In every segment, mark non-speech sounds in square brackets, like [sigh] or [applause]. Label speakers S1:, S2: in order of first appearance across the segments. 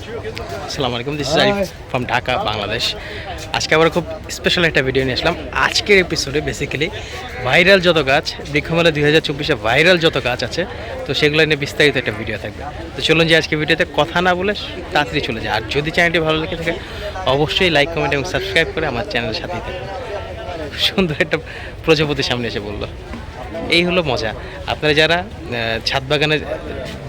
S1: আসসালামু আলাইকুম this is from Dhaka Bangladesh আজকে আবার খুব স্পেশাল একটা ভিডিও নিয়ে আসলাম। আজকের এপিসোডে বেসিক্যালি ভাইরাল যত গাছ বৃক্ষমেলা দুই হাজার চব্বিশে ভাইরাল যত গাছ আছে তো সেগুলো নিয়ে বিস্তারিত একটা ভিডিও থাকবে। তো চলুন যে আজকে ভিডিওতে কথা না বলে তাড়াতাড়ি চলে যায় আর যদি চ্যানেলটি ভালো লেগে থাকে অবশ্যই লাইক কমেন্ট এবং সাবস্ক্রাইব করে আমার চ্যানেলের সাথেই থাকবে সুন্দর একটা প্রজাপতি সামনে এসে বলল। এই হলো মজা। আপনারা যারা ছাদ বাগানে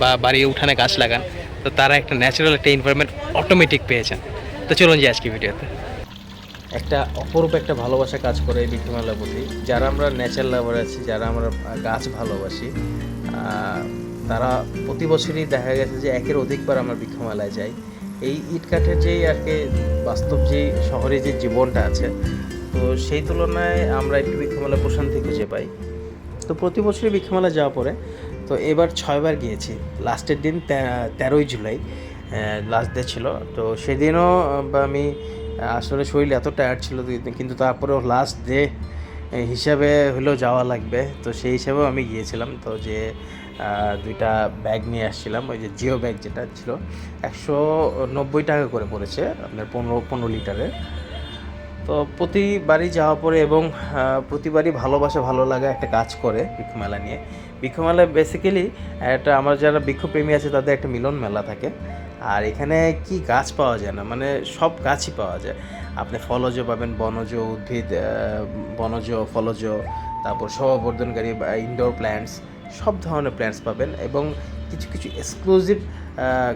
S1: বা বাড়ি উঠানে গাছ লাগান তো তারা একটা ন্যাচারাল একটা এনভায়রনমেন্ট অটোমেটিক পেয়েছেন। তো চলুন যে আজকে ভিডিওতে। একটা অপরূপ একটা ভালোবাসা কাজ করে এই বৃক্ষমেলার প্রতি। যারা আমরা নেচার লাভার আছি, যারা আমরা গাছ ভালোবাসি তারা প্রতি বছরই দেখা গেছে যে একের অধিকবার আমরা বৃক্ষমেলায় যাই। এই ইট কাঠের যেই আর কি বাস্তব যে শহরে যে জীবনটা আছে, তো সেই তুলনায় আমরা একটু বৃক্ষমেলা প্রশান্তি খুঁজে পাই। তো প্রতি বছরই বৃক্ষমেলা যাওয়া পরে তো এবার ছয়বার গিয়েছি। লাস্টের দিন তেরোই জুলাই লাস্ট ডে ছিল। তো সেদিনও আমি আসলে শরীর এত টায়ার্ড ছিল কিন্তু তারপরেও লাস্ট ডে হিসাবে হলেও যাওয়া লাগবে। তো সেই হিসাবেও আমি গিয়েছিলাম। তো যে দুইটা ব্যাগ নিয়ে আসছিলাম, ওই যে জিও ব্যাগ যেটা ছিল, একশো নব্বই টাকা করে পড়েছে, আপনার পনেরো পনেরো লিটারের তো প্রতিবারই যাওয়া পরে এবং প্রতিবারই ভালোবাসা, ভালো লাগা একটা কাজ করে বৃক্ষমেলা নিয়ে। বৃক্ষমেলা বেসিক্যালি একটা, আমার যারা বৃক্ষপ্রেমী আছে তাদের একটা মিলন মেলা থাকে। আর এখানে কি গাছ পাওয়া যায় না? মানে সব গাছই পাওয়া যায়। আপনি ফলজ পাবেন, বনজ উদ্ভিদ বনজ, ফলজ, তারপর শোভাবর্ধনকারী, বা ইনডোর প্ল্যান্টস সব ধরনের প্ল্যান্টস পাবেন এবং কিছু কিছু এক্সক্লুসিভ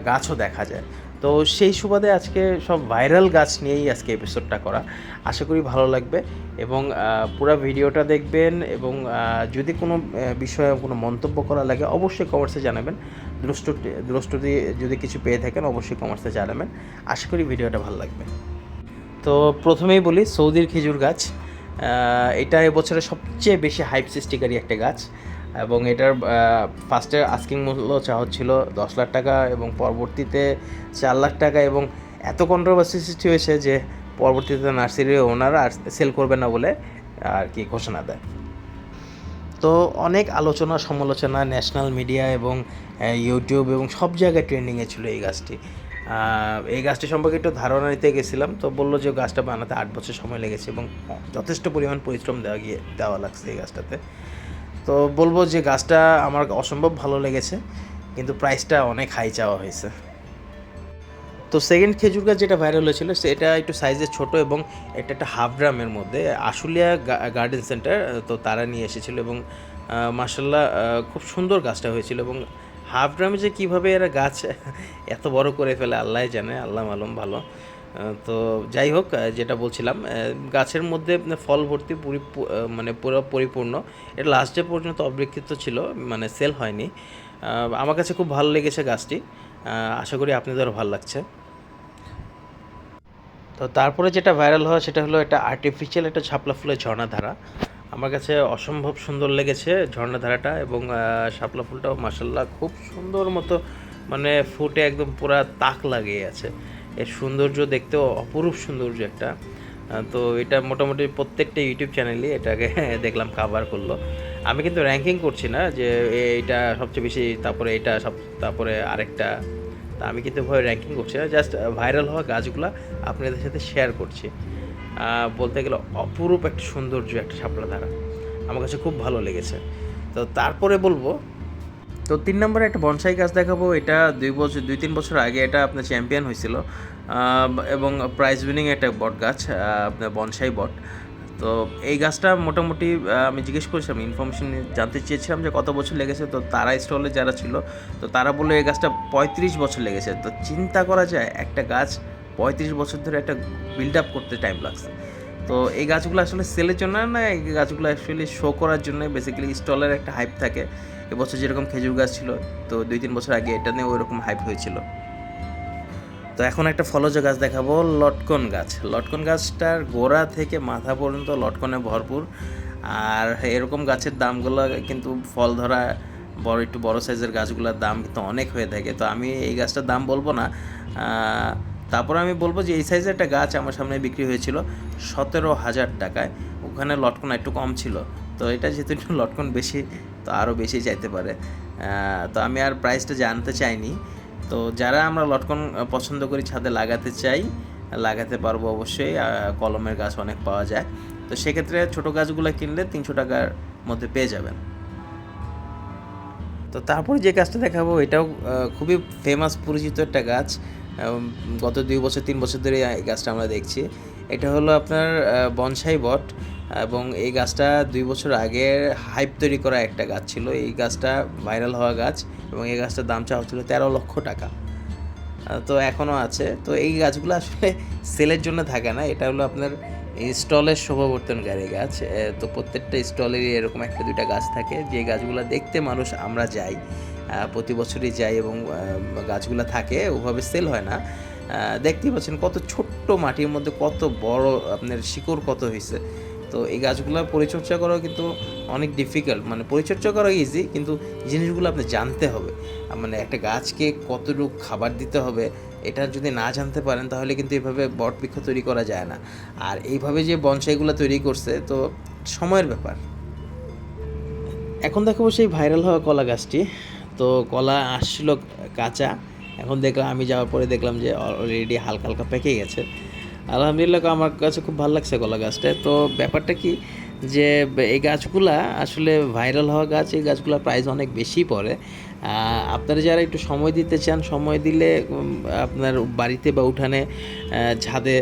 S1: গাছও দেখা যায়। তো সেই সুবাদে আজকে সব ভাইরাল গাছ নিয়েই আজকে এপিসোডটা করা। আশা করি ভালো লাগবে এবং পুরো ভিডিওটা দেখবেন এবং যদি কোনো বিষয়ে কোনো মন্তব্য করা লাগে অবশ্যই কমার্সে জানাবেন। দ্রষ্টটি দ্রষ্টটি যদি কিছু পেয়ে থাকেন অবশ্যই কমার্সে জানাবেন। আশা করি ভিডিওটা ভালো লাগবে। তো প্রথমেই বলি, সৌদির খেজুর গাছ। এটা এবছরের সবচেয়ে বেশি হাইপ সৃষ্টিকারী একটা গাছ। এবং এটার ফার্স্টে আস্কিং মূল্য চাওয়া হচ্ছিল দশ লাখ টাকা এবং পরবর্তীতে চার লাখ টাকা এবং এত কন্ট্রোভার্সি সৃষ্টি হয়েছে যে পরবর্তীতে নার্সারির ওনারা আর সেল করবে না বলে আর কি ঘোষণা দেয়। তো অনেক আলোচনা, সমালোচনা ন্যাশনাল মিডিয়া এবং ইউটিউব এবং সব জায়গায় ট্রেন্ডিংয়ে ছিল এই গাছটি। এই গাছটি সম্পর্কে একটু ধারণা নিতে গেছিলাম, তো বলল যে গাছটা বানাতে আট বছর সময় লেগেছে এবং যথেষ্ট পরিমাণ পরিশ্রম দেওয়া গিয়ে, দেওয়া লাগছে এই গাছটাতে। তো বলব যে গাছটা আমার অসম্ভব ভালো লেগেছে, কিন্তু প্রাইসটা অনেক হাই চাওয়া হয়েছে। তো সেকেন্ড খেজুর গাছ যেটা ভাইরাল হয়েছিল, সেটা একটু সাইজে ছোট এবং এটা একটা হাফ ড্রামের মধ্যে। আশুলিয়া গার্ডেন সেন্টার তো তারা নিয়ে এসেছিল এবং মার্শাল্লাহ খুব সুন্দর গাছটা হয়েছিল এবং হাফ ড্রামে যে কীভাবে এরা গাছ এত বড় করে ফেলে আল্লাহ জানে, আল্লাহ মালুম ভালো। তো যাই হোক যেটা বলছিলাম গাছের মধ্যে ফল ভর্তি মানে পুরো পরিপূর্ণ। এটা লাস্ট ডে পর্যন্ত অবৃক্ষিত ছিল মানে সেল হয়নি। আমার কাছে খুব ভালো লেগেছে গাছটি। আশা করি আপনাদেরও ভালো লাগছে। তো তারপরে যেটা ভাইরাল হয় সেটা হলো একটা আর্টিফিশিয়াল একটা ছাপলা ফুলের ঝর্ণাধারা আমার কাছে অসম্ভব সুন্দর লেগেছে ঝর্ণাধারাটা এবং শাপলা ফুলটাও মাসাল্লাহ খুব সুন্দর মতো মানে ফুটে একদম পুরা তাক লাগিয়ে আছে। এর সৌন্দর্য দেখতেও অপরূপ সৌন্দর্য একটা। তো এটা মোটামুটি প্রত্যেকটা ইউটিউব চ্যানেলই এটাকে [laughs] দেখলাম কাভার করল। আমি কিন্তু র্যাঙ্কিং করছি না যে এইটা সবচেয়ে বেশি, তারপরে এটা সব, তারপরে আরেকটা। তা আমি কিন্তু ভয় র্যাঙ্কিং করছি না জাস্ট ভাইরাল হওয়া গাছগুলো আপনাদের সাথে শেয়ার করছি। বলতে গেলে অপরূপ একটা সৌন্দর্য একটা শাপলা ধারা আমার কাছে খুব ভালো লেগেছে। তো তারপরে বলব তো তিন নম্বরে একটা বনসাই গাছ দেখাবো। এটা দুই বছর, দুই তিন বছর আগে এটা আপনার চ্যাম্পিয়ন হয়েছিল। এবং প্রাইজ উইনিং একটা বট গাছ আপনার বনসাই বট। তো এই গাছটা মোটামুটি আমি জিজ্ঞেস করেছিলাম ইনফরমেশন জানতে চেয়েছিলাম যে কত বছর লেগেছে। তো তারা স্টলে যারা ছিল, তো তারা বলল এই গাছটা পঁয়ত্রিশ বছর লেগেছে। তো চিন্তা করা যায়, একটা গাছ পঁয়ত্রিশ বছর ধরে একটা বিল্ড আপ করতে টাইম লাগছে। তো এই গাছগুলো আসলে সেলের জন্য না, এই গাছগুলো অ্যাকচুয়ালি শো করার জন্য বেসিক্যালি স্টলের একটা হাইপ থাকে। এবছর যেরকম খেজুর গাছ ছিল, তো দুই তিন বছর আগে এটা নিয়ে ওইরকম হাইপ হয়েছিল। তো এখন একটা ফলজ গাছ দেখাবো, লটকন গাছ। লটকন গাছটার গোড়া থেকে মাথা পর্যন্ত লটকনে ভরপুর। আর এরকম গাছের দামগুলো কিন্তু ফল ধরা বড়, একটু বড় সাইজের গাছগুলোর দাম কিন্তু অনেক হয়ে থাকে। তো আমি এই গাছটার দাম বলব না। তারপর আমি বলব যে এই সাইজের একটা গাছ আমার সামনে বিক্রি হয়েছিল সতেরো হাজার টাকায়। ওখানে লটকন একটু কম ছিল। তো এটা যেহেতু একটু লটকন বেশি তো আরও বেশি চাইতে পারে। তো আমি আর প্রাইসটা জানতে চাইনি।
S2: তো যারা আমরা লটকন পছন্দ করি ছাদে লাগাতে চাই, লাগাতে পারব অবশ্যই। কলমের গাছ অনেক পাওয়া যায়। তো সেক্ষেত্রে ছোটো গাছগুলো কিনলে তিনশো টাকার মধ্যে পেয়ে যাবেন। তো তারপরে যে গাছটা দেখাবো, এটাও খুবই ফেমাস পরিচিত একটা গাছ। গত দুই বছর, তিন বছর ধরে এই গাছটা আমরা দেখছি। এটা হলো আপনার বনসাই বট এবং এই গাছটা দুই বছর আগে হাইপ তৈরি করা একটা গাছ ছিল। এই গাছটা ভাইরাল হওয়া গাছ এবং এই গাছটার দাম চাওয়া ছিল তেরো লক্ষ টাকা। তো এখনও আছে। তো এই গাছগুলো আসলে সেলের জন্য থাকে না। এটা হলো আপনার স্টলের শোভাবর্তনকারী গাছ। তো প্রত্যেকটা স্টলেরই এরকম একটা দুইটা গাছ থাকে। যে গাছগুলো দেখতে মানুষ আমরা যাই। প্রতি বছরই যাই এবং গাছগুলো থাকে, ওভাবে সেল হয় না। দেখতেই পাচ্ছেন কত ছোট্ট মাটির মধ্যে কত বড় আপনার শিকড় কত হয়েছে। তো এই গাছগুলো পরিচর্যা করাও কিন্তু অনেক ডিফিকাল্ট মানে পরিচর্যা করা ইজি কিন্তু জিনিসগুলো আপনি জানতে হবে। মানে একটা গাছকে কতটুকু খাবার দিতে হবে, এটা যদি না জানতে পারেন, তাহলে কিন্তু এইভাবে বট বৃক্ষ তৈরি করা যায় না। আর এইভাবে যে বনসাইগুলো তৈরি করছে, তো সময়ের ব্যাপার। এখন দেখাবো সেই ভাইরাল হওয়া কলা গাছটি। তো কলা আসছিল কাঁচা। এখন দেখলাম, আমি যাওয়ার পরে দেখলাম যে অলরেডি হালকা হালকা পেকে গেছে। আলহামদুলিল্লাহ, আমার কাছে খুব ভালো লাগছে কলা গাছটা। তো ব্যাপারটা কি যে, এই গাছগুলা আসলে ভাইরাল হওয়া গাছ, এই গাছগুলোর প্রাইস অনেক বেশি পড়ে। আপনারা যারা একটু সময় দিতে চান, সময় দিলে আপনার বাড়িতে বা উঠানে ছাদে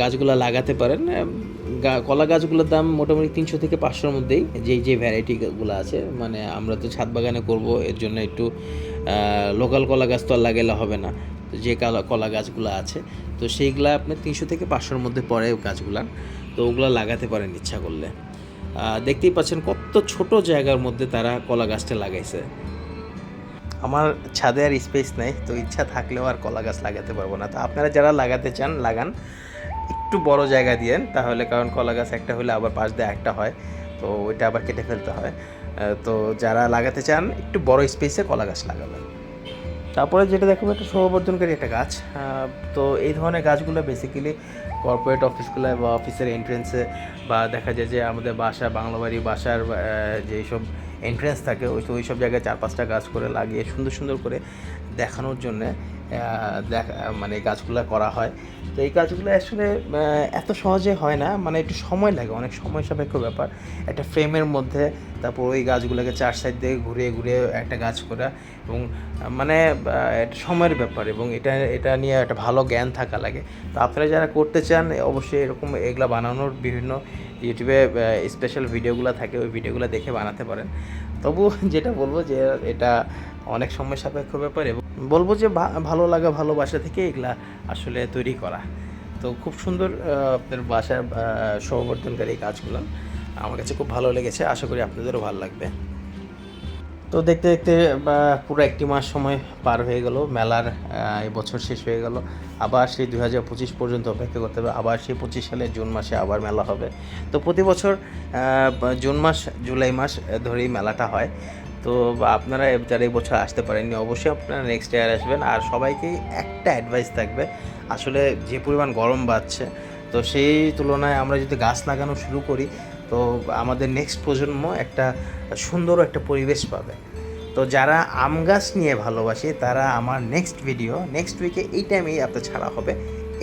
S2: গাছগুলো লাগাতে পারেন। কলা গাছগুলোর দাম মোটামুটি তিনশো থেকে পাঁচশোর মধ্যেই, যেই যে ভ্যারাইটিগুলো আছে। মানে আমরা তো ছাদ বাগানে করব, এর জন্য একটু লোকাল কলা গাছ তো আর লাগাইলে হবে না। তো যে কলা কলা গাছগুলো আছে, তো সেইগুলা আপনার তিনশো থেকে পাঁচশোর মধ্যে পড়ে গাছগুলা। তো ওগুলো লাগাতে পারেন ইচ্ছা করলে। দেখতেই পাচ্ছেন কত ছোট জায়গার মধ্যে তারা কলা গাছটা লাগাইছে। আমার ছাদে আর স্পেস নেই, তো ইচ্ছা থাকলেও আর কলা গাছ লাগাতে পারব না। তো আপনারা যারা লাগাতে চান, লাগান। একটু বড় জায়গা দিয়েন তাহলে কারণ কলা গাছ একটা হলে আবার পাশ দিয়ে একটা হয়, তো ওইটা আবার কেটে ফেলতে হয়। তো যারা লাগাতে চান, একটু বড় স্পেসে কলা গাছ লাগাবেন। তারপরে যেটা দেখাবো একটা শোভাবর্ধনকারী একটা গাছ। তো এই ধরনের গাছগুলো বেসিক্যালি কর্পোরেট অফিসগুলো বা অফিসের এন্ট্রেন্সে বা দেখা যায় যে আমাদের বাসা, বাংলা বাড়ি বাসার যেই সব এন্ট্রেন্স থাকে ওই সব জায়গায় চার পাঁচটা গাছ করে লাগিয়ে সুন্দর সুন্দর করে দেখানোর জন্যে দেখা মানে গাছগুলো করা হয়। তো এই গাছগুলো আসলে এত সহজে হয় না মানে একটু সময় লাগে, অনেক সময় সাপেক্ষ ব্যাপার। একটা ফ্রেমের মধ্যে, তারপর ওই গাছগুলোকে চার সাইড দিয়ে ঘুরিয়ে ঘুরিয়ে একটা গাছ করা এবং মানে একটা সময়ের ব্যাপার এবং এটা এটা নিয়ে একটা ভালো জ্ঞান থাকা লাগে। তো আপনারা যারা করতে চান, অবশ্যই এরকম এগুলো বানানোর বিভিন্ন ইউটিউবে স্পেশাল ভিডিওগুলো থাকে, ওই ভিডিওগুলো দেখে বানাতে পারেন। তবু যেটা বলব যে, এটা অনেক সময় সাপেক্ষ ব্যাপার বলব যে ভালো লাগা ভালোবাসা থেকে এগুলা আসলে তৈরি করা। তো খুব সুন্দর আপনার বাসার আহ, কাজগুলো। আমার কাছে খুব ভালো লেগেছে আশা করি আপনাদেরও ভালো লাগবে। তো দেখতে দেখতে পুরো একটি মাস সময় পার হয়ে গেল মেলার আহ, এই বছর শেষ হয়ে গেল। আবার সেই দু হাজার পঁচিশ পর্যন্ত অপেক্ষা করতে হবে আবার সেই পঁচিশ সালে জুন মাসে আবার মেলা হবে। তো প্রতি বছর জুন মাস জুলাই মাস ধরেই মেলাটা হয়। তো আপনারা যারা এই বছর আসতে পারেননি। অবশ্যই আপনারা নেক্সট ইয়ার আসবেন। আর সবাইকেই একটা অ্যাডভাইস থাকবে, আসলে যে পরিমাণ গরম বাড়ছে, তো সেই তুলনায় আমরা যদি গাছ লাগানো শুরু করি, তো আমাদের নেক্সট প্রজন্ম একটা সুন্দর একটা পরিবেশ পাবে। তো যারা আম গাছ নিয়ে ভালোবাসে, তারা আমার নেক্সট ভিডিও নেক্সট উইকে এই টাইমেই আপনার ছাড়া হবে।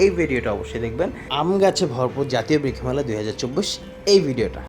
S2: এই ভিডিওটা অবশ্যই দেখবেন। আম গাছে ভরপুর জাতীয় বৃক্ষমেলা দুই হাজার চব্বিশ, এই ভিডিওটা